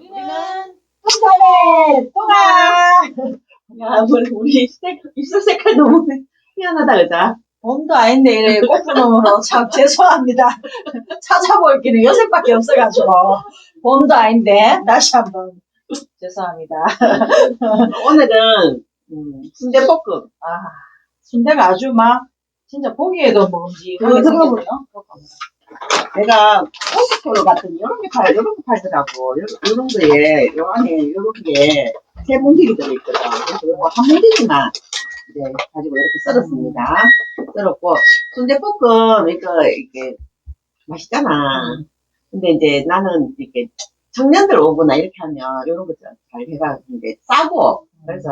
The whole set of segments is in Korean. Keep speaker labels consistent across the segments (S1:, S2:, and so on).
S1: 우리는
S2: 통사네! 통화
S3: 야, 우리, 우리 색, 입술 색깔 너무 희한하다, 그자?
S2: 봄도 아닌데 이래. 꽃분홍으로. 참 죄송합니다. 찾아볼 기는 요새밖에 없어가지고. 봄도 아닌데 다시 한번. 죄송합니다.
S3: 오늘은, 음, 순대볶음.
S2: 아 순대가 아주 막 진짜 보기에도 먹음직하게
S3: 그거
S2: 생겼네요.
S3: 내가 코스트코로 갔더니 이런 게 팔, 이런 게 팔더라고. 요, 요런 거에, 요 안에 요런 게세 뭉티기 들어있거든. 그래서 이거 한 뭉티기만 이제 가지고 이렇게 썰었습니다. 썰었고, 순대볶음, 이거, 이게, 맛있잖아. 근데 이제 나는 이렇게 청년들 오거나 이렇게 하면 이런 거잘 해가 이제 싸고, 그래서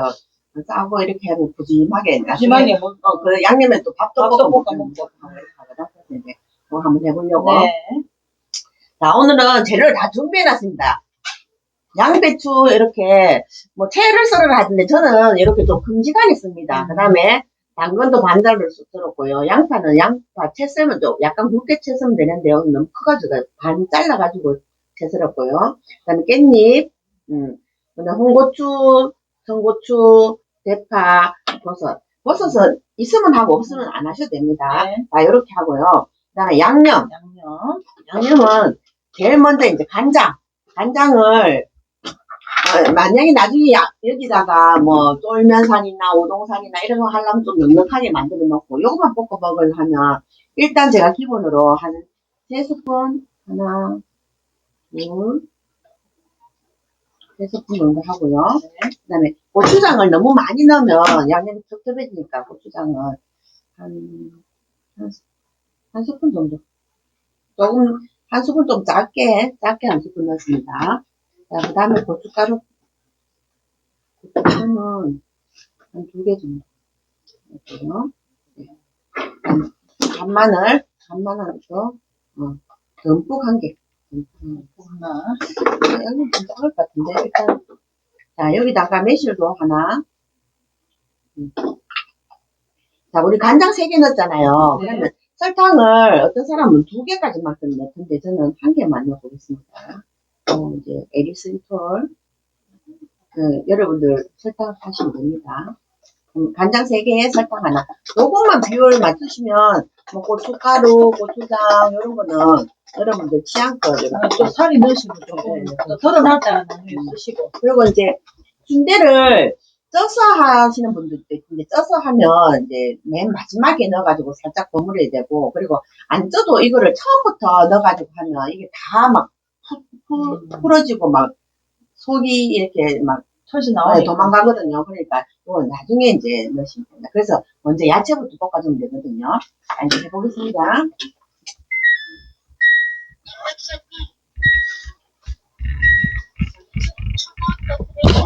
S3: 싸고 이렇게 하면 부짐하게.
S2: 마지막에 뭐
S3: 어, 그 양념에 또 밥도
S2: 밥도
S3: 볶아 먹고. 이제 뭐 한번 해보려고.
S2: 네.
S3: 자, 오늘은 재료를 다 준비해놨습니다. 양배추 이렇게 뭐 채를 썰어 하던데 저는 이렇게 좀 큼직하게 씁니다. 그 다음에 당근도 반자를 썰었고요. 양파는 양파 채 썰면 좀 약간 굵게 채 썰면 되는데요. 너무 커가지고 반 잘라가지고 채 썰었고요. 그 다음에 깻잎, 음, 그다음 홍고추, 청고추, 대파, 버섯. 버섯은 있으면 하고 없으면 안 하셔도 됩니다.
S2: 네.
S3: 자, 이렇게 하고요. 그 다음에 양념.
S2: 양념
S3: 양념은 제일 먼저 이제 간장. 간장을 어, 만약에 나중에 야- 여기다가 뭐 쫄면산이나 우동산이나 이런 거 하려면 좀 넉넉하게 만들어 놓고 요것만 볶아 먹으려 하면 일단 제가 기본으로 한 세 스푼 하나 둘세 스푼 정도 하고요.
S2: 네.
S3: 그다음에 고추장을 너무 많이 넣으면 양념이 텁텁해지니까 고추장을 한, 한, 한 스푼 정도. 조금, 한 스푼 좀 작게, 작게 한 스푼 넣습니다. 자, 그 다음에 고춧가루. 고춧가루는 한 두 개 정도. 넣고요. 네. 간마늘, 간마늘도, 어, 듬뿍 한 개. 듬뿍.
S2: 하나
S3: 여기 좀 작을 것 같은데, 일단. 자, 여기다가 매실도 하나. 음. 자, 우리 간장 세 개 넣었잖아요.
S2: 네.
S3: 설탕을 어떤 사람은 두 개까지만 넣던데 저는 한 개만 넣어보겠습니다. 어, 이제 에리스리톨. 그, 여러분들 설탕 하시면 됩니다. 음, 간장 세 개에 설탕 하나. 요것만 비율 맞추시면, 뭐, 고춧가루, 고추장, 이런 거는 여러분들 취향껏
S2: 아, 또 살이 넣으시면 조금
S3: 네, 네.
S2: 또 덜어놨다가 나중에 쓰시고
S3: 그리고 이제 순대를 쪄서 하시는 분들도 있는데 쪄서 하면 이제 맨 마지막에 넣어가지고 살짝 버무려야 되고 그리고 안 쪄도 이거를 처음부터 넣어가지고 하면 이게 다막
S2: 음.
S3: 풀어지고 막 속이 이렇게 막
S2: 털이
S3: 어,
S2: 나오니까
S3: 도망가거든요. 그러니까 이거 나중에 이제 넣으시면 됩니다. 그래서 먼저 야채부터 볶아주면 되거든요. 자, 이제 해보겠습니다.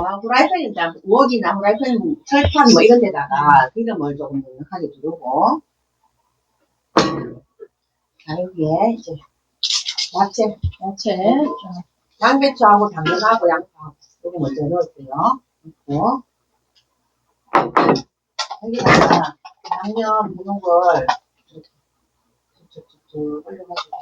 S3: 어, 후라이팬 일단 부엌이나 후라이팬 철판 뭐 이런 데다가 기름을 조금 넉넉하게 두르고. 자 여기에 이제 야채
S2: 야채
S3: 양배추하고 당근하고 양파 요거 먼저 넣을게요. 넣고. 여기다가 양념 무는 걸 쭉쭉쭉쭉 올려가지고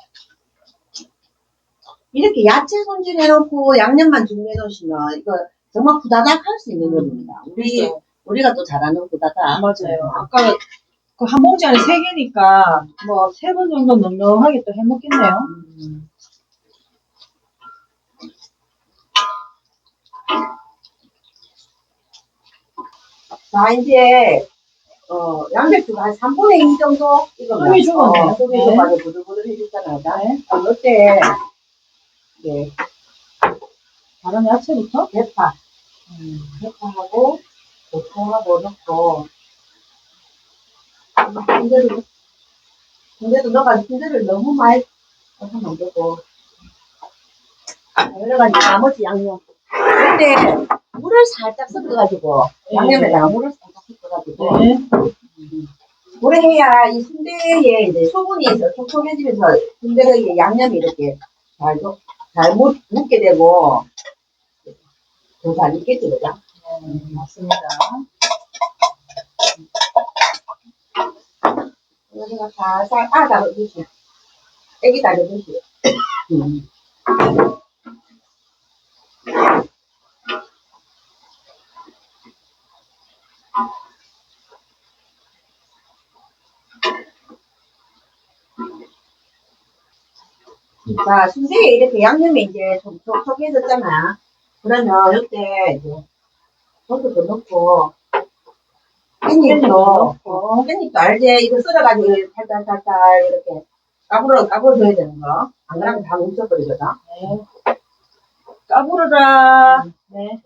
S3: 이렇게 야채 손질 해놓고 양념만 준비해 놓으시면 이거 정말 후다닥 할 수 있는 요리입니다. 우리
S2: 그래서
S3: 우리가 또 잘하는 후다닥.
S2: 맞아요 아까 그 한 봉지 안에 세 개니까 뭐 세 번 정도 넉넉하게 또 해먹겠네요
S3: 음. 자 이제 어 양배추가 한 3분의 2 정도 익으면
S2: 흠이 죽었네요.
S3: 어, 흠이
S2: 네.
S3: 죽어가지고 부들부들 해주잖아요.
S2: 네.
S3: 어, 이때 이제
S2: 다른 야채부터
S3: 대파. 대파하고 고추하고. 넣고 군대를 군대도 넣어가지고 군대를 너무 많이 하면 안 되고. 여러 가지 나머지 양념. 그때 물을 살짝 섞어가지고
S2: 네.
S3: 양념에다가 물을 살짝 섞어가지고.
S2: 네.
S3: 물에 해야 이 순대에 이제 수분이 있어. 촉촉해지면서 순대의 양념이 이렇게 잘, 녹- 잘 묻, 묻게 되고 그거 안 있겠지, 그죠?
S2: 네, 맞습니다.
S3: 우리가 살살, 아, 다려주시오. 애기 다려주시오. 음. 자, 순대에 이렇게 양념이 이제 좀 촉촉해졌잖아. 그러면 이때 이제 소스도 넣고 깻잎도
S2: 넣고.
S3: 깻잎도 알지? 이거 썰어가지고 살살살살 이렇게 까불어 까불어줘야 되는 거. 안 그러면 다 뭉쳐버리거든.
S2: 네. 까부르라. 네.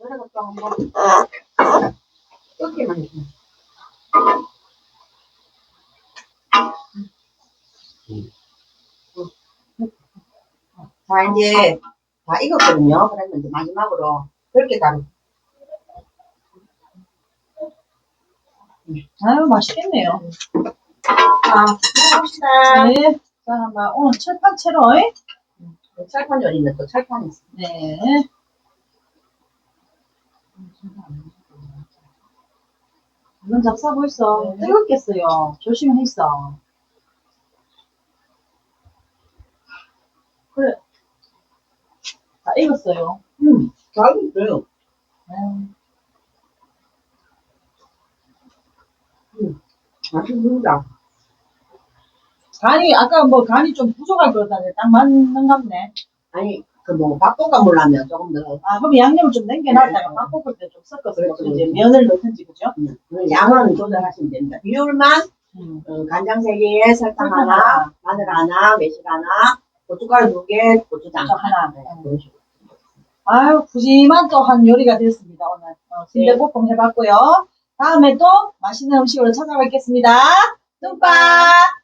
S3: 이래서 또 한번 끓기만 해. 자, 이제 다 익었거든요. 그러면 이제 마지막으로 그렇게 다
S2: 아유, 맛있겠네요.
S3: 자, 합시다.
S2: 네. 자, 한번 오늘 철판 채로.
S3: 철판 요리는 또 철판이 있어.
S2: 네. 이건 잡사 벌써
S3: 네.
S2: 뜨겁겠어요. 조심했어. 그래. 다 익었어요.
S3: 음, 잘 익었어요.
S2: 음,
S3: 맛있습니다.
S2: 간이, 아까 뭐 간이 좀 부족할 것 같다는데 딱 맞는 것 같네.
S3: 아니, 그 뭐, 밥볶아 물라면 조금 더,
S2: 아, 그럼 양념을 좀 남겨놨다가
S3: 네.
S2: 밥 볶을 때 좀 섞어서
S3: 그렇죠.
S2: 이제 면을 넣든지, 그죠?
S3: 음, 그 양은 조절하시면 됩니다. 비율만,
S2: 음.
S3: 어, 간장 3개, 설탕
S2: 설탕 하나.
S3: 마늘 하나, 매실 하나, 고춧가루 2개, 고추장
S2: 저 하나.
S3: 네,
S2: 음.
S3: 그런 식으로.
S2: 아유, 푸짐한 또한 요리가 됐습니다, 오늘. 어, 순대볶음 해봤고요. 다음에 또 맛있는 음식으로 찾아뵙겠습니다. 뚝빠!